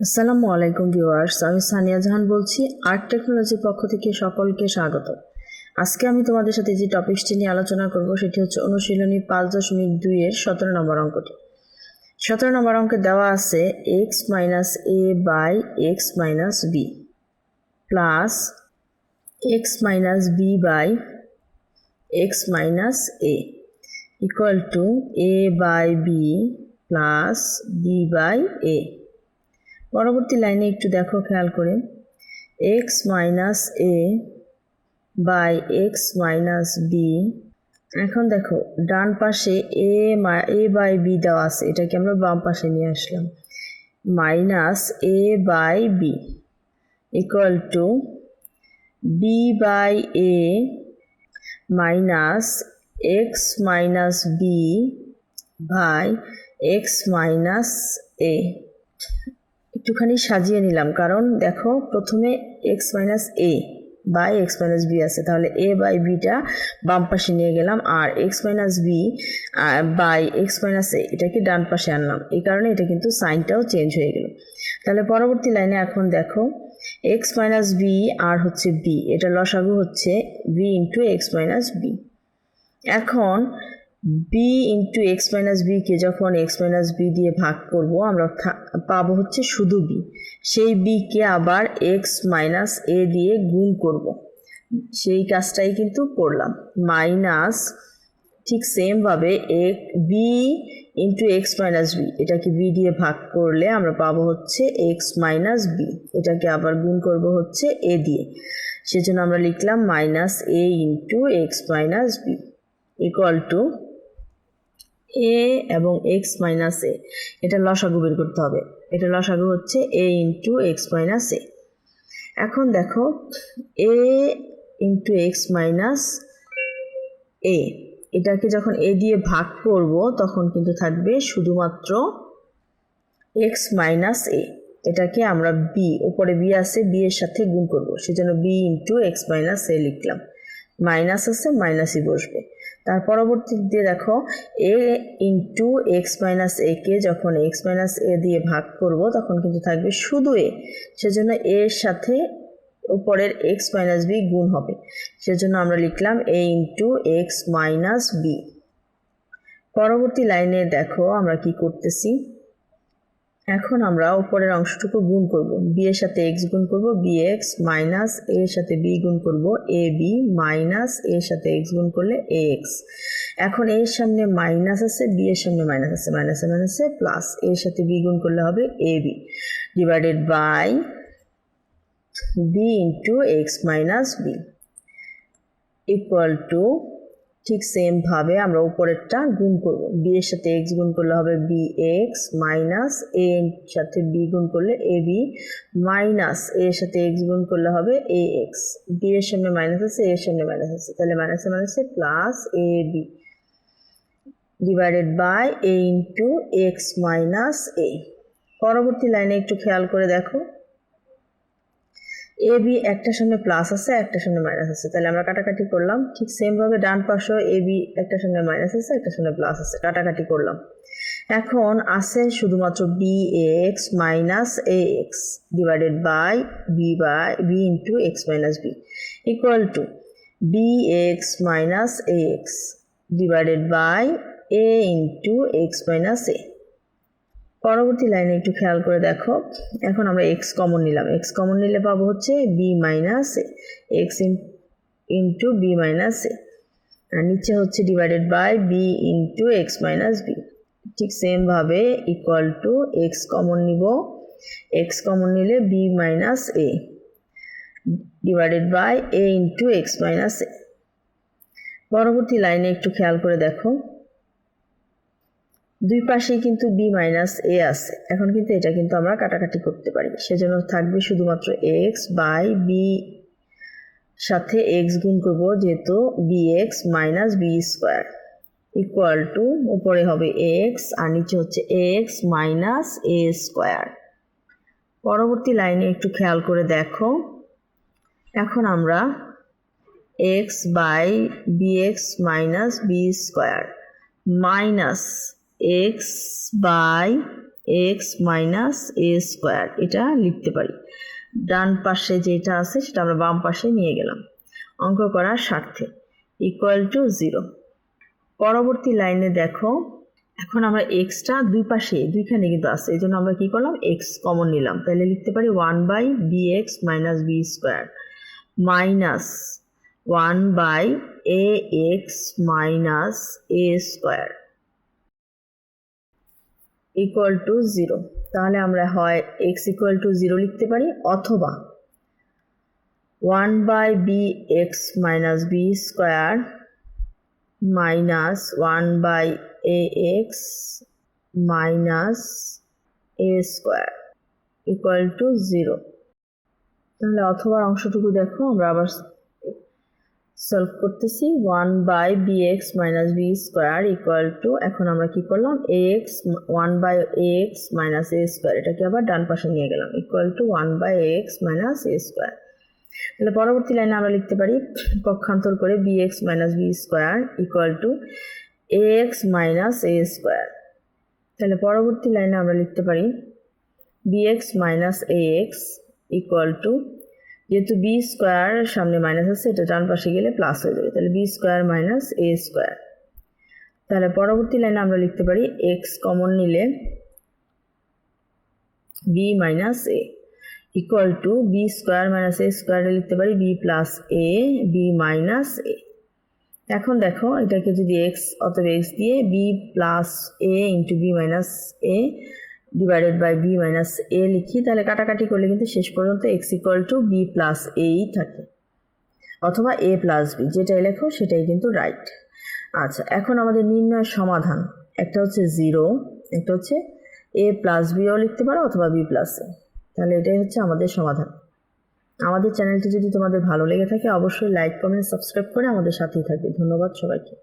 আসসালামু আলাইকুম ভিউয়ার্স, আমি সানিয়া জাহান বলছি, আর্ট টেকনোলজির পক্ষ থেকে সকলকে স্বাগত। আজকে আমি তোমাদের সাথে যে টপিকসটি নিয়ে আলোচনা করব, সেটি হচ্ছে অনুশীলনী পাঁচ দশমিক দুইয়ের সতেরো নম্বর অঙ্কটি। সতেরো নম্বর অঙ্কে দেওয়া আছে x minus a by x minus b plus x minus b by x minus a equal to a by b plus b by a পরবর্তী লাইনে একটু দেখো, খেয়াল করে। X minus a by x minus b এখন দেখো, ডান পাশে এ এ by B দেওয়া আছে, এটাকে আমরা বাম পাশে নিয়ে আসলাম। Minus a by b equal to b by a minus x minus b by x minus a একটুখানি সাজিয়ে নিলাম। কারণ দেখো, প্রথমে x minus a by x minus b আছে। তাহলে এ বাই বিটা বাম পাশে নিয়ে গেলাম। আর x minus b by x minus a এটাকে ডান পাশে আনলাম। এই কারণে এটা কিন্তু সাইনটাও চেঞ্জ হয়ে গেল। তাহলে পরবর্তী লাইনে এখন দেখো এক্স মাইনাস বি আর হচ্ছে বি এটা লসাগু হচ্ছে b into x minus b এখন বি ইন্টু এক্স মাইনাস বিকে যখন এক্স মাইনাস বি দিয়ে ভাগ করব, আমরা পাবো হচ্ছে শুধু বি সেই বিকে আবার এক্স মাইনাস এ দিয়ে গুণ করব। সেই কাজটাই কিন্তু করলাম। মাইনাস ঠিক সেমভাবে এক b into x minus b এটাকে বি দিয়ে ভাগ করলে আমরা পাবো হচ্ছে এক্স মাইনাস বি এটাকে আবার গুণ করব হচ্ছে এ দিয়ে। সেজন্য আমরা লিখলাম minus a into x minus b equal to a এবং এক্স মাইনাস এ এটা লসাগু বের করতে হবে। এটা লসাগু হচ্ছে a into x minus a এখন দেখো a into x minus a এটাকে যখন এ দিয়ে ভাগ করব, তখন কিন্তু থাকবে শুধুমাত্র এক্স মাইনাস এ এটাকে আমরা বি ওপরে বি আছে বি এর সাথে গুণ করব। সেজন্য b into x minus a লিখলাম। মাইনাস আছে মাইনাসই বসবে। তার পরবর্তীতে দেখো a into x minus a কে যখন এক্স মাইনাস এ দিয়ে ভাগ করব, তখন কিন্তু থাকবে শুধু এ সেজন্য এর সাথে উপরের এক্স মাইনাস বি গুণ হবে। সেজন্য আমরা লিখলাম a into x minus b পরবর্তী লাইনে দেখো আমরা কি করতেছি। এখন আমরা উপরের অংশটুকু গুণ করব। বি এর সাথে এক্স গুণ করব বি এক্স মাইনাস এ এর সাথে বি গুণ করব এ বি মাইনাস এর সাথে এক্স গুণ করলে এ এক্স এখন এর সামনে মাইনাস আছে বি এর সামনে মাইনাস আছে মাইনাসে মাইনাসে প্লাস এর সাথে বি গুণ করলে হবে a b divided by b into x minus b equal to ঠিক সেমভাবে আমরা উপরেরটা গুণ করব। বি এর সাথে এক্স গুণ করলে হবে বি এক্স মাইনাস এ এর সাথে বি গুণ করলে এ বি মাইনাস এর সাথে এক্স গুণ করলে হবে এ এক্স বি এর সামনে মাইনাস আছে এর সামনে মাইনাস আছে। তাহলে মাইনাসে মাইনাসে plus a b divided by a into x minus a পরবর্তী লাইনে একটু খেয়াল করে দেখো। এ বি একটার সামনে প্লাস আছে একটার সামনে মাইনাস আছে। তাহলে আমরা কাটাকাটি করলাম, ঠিক সেমভাবে ডান পাশেও এ বি একটার সামনে মাইনাস আছে একটার সামনে প্লাস আছে। কাটাকাটি করলাম। এখন আছে শুধুমাত্র b x minus a x divided by b by b into x minus b equal to b x minus a x divided by a into x minus a পরবর্তী লাইনে একটু খেয়াল করে দেখো। এখন আমরা এক্স কমন নিলাম। এক্স কমন নিলে পাবো হচ্ছে b minus x into b minus a আর নিচে হচ্ছে divided by b into x minus b ঠিক সেমভাবে ইকুয়াল টু এক্স কমন নিব। এক্স কমন নিলে b minus a divided by a into x minus a পরবর্তী লাইনে একটু খেয়াল করে দেখো। দুই পাশেই কিন্তু বি মাইনাস এ আছে। এখন কিন্তু এটা কিন্তু আমরা কাটাকাটি করতে পারি। সেজন্য থাকবে শুধুমাত্র এক্স বাই বি সাথে এক্স গুণ করব যেহেতু b x minus b square equal to উপরে হবে এক্স আর নিচে হচ্ছে এক্স মাইনাস এ স্কোয়ার পরবর্তী লাইনে একটু খেয়াল করে দেখো। এখন আমরা x by b x minus b square minus x by x minus a square, এটা লিখতে পারি। ডান পাশে যেটা আছে সেটা আমরা বাম পাশে নিয়ে গেলাম, অঙ্ক করার স্বার্থে ইকুয়াল টু জিরো পরবর্তী লাইনে দেখো, এখন আমরা এক্সটা দুই পাশে, দুইখানে কিন্তু আছে, এই জন্য আমরা কি করলাম, এক্স কমন নিলাম। তাহলে লিখতে পারি one by b x minus b square, minus one by a x minus a square. Equal to zero তাহলে আমরা হয় এক্স ইকুয়াল টু জিরো লিখতে পারি, অথবা one by b x minus b square minus one by a x minus a square equal to zero তাহলে অথবা অংশটুকু দেখো, আমরা আবার সলভ করতেছি one by b x minus b square equal to এখন আমরা কি করলাম? A x one by x minus a square এটাকে আবার ডান পাশে নিয়ে গেলাম equal to one by x minus a square তাহলে পরবর্তী লাইনে আমরা লিখতে পারি, পক্ষান্তর করে b x minus b square equal to a x minus a square তাহলে পরবর্তী লাইনে আমরা লিখতে পারি b x minus a x equal to যেহেতু বি স্কোয়ার সামনে মাইনাস আছে, এটা ডান পাশে গেলে প্লাস হয়ে যাবে। তাহলে b square minus a square তাহলে পরবর্তী লাইনে আমরা লিখতে পারি এক্স কমন নিলে b minus a equal to b square minus a স্কোয়ারে লিখতে পারি b plus a b minus a এখন দেখো, এটাকে যদি এক্স অথবা এক্স দিয়ে b plus a into b minus a divided by b minus a লিখি, তাহলে কাটাকাটি করলে কিন্তু শেষ পর্যন্ত x equal to b plus এই থাকে। অথবা এ প্লাস বি যেটাই লেখো সেটাই কিন্তু রাইট আচ্ছা এখন আমাদের নির্ণয়ের সমাধান। একটা হচ্ছে জিরো একটা হচ্ছে এ প্লাস বিও লিখতে পারো, অথবা বি প্লাস এ তাহলে এটাই হচ্ছে আমাদের সমাধান। আমাদের চ্যানেলটি যদি তোমাদের ভালো লেগে থাকে, অবশ্যই লাইক কমেন্ট সাবস্ক্রাইব করে আমাদের সাথেই থাকবে। ধন্যবাদ সবাইকে।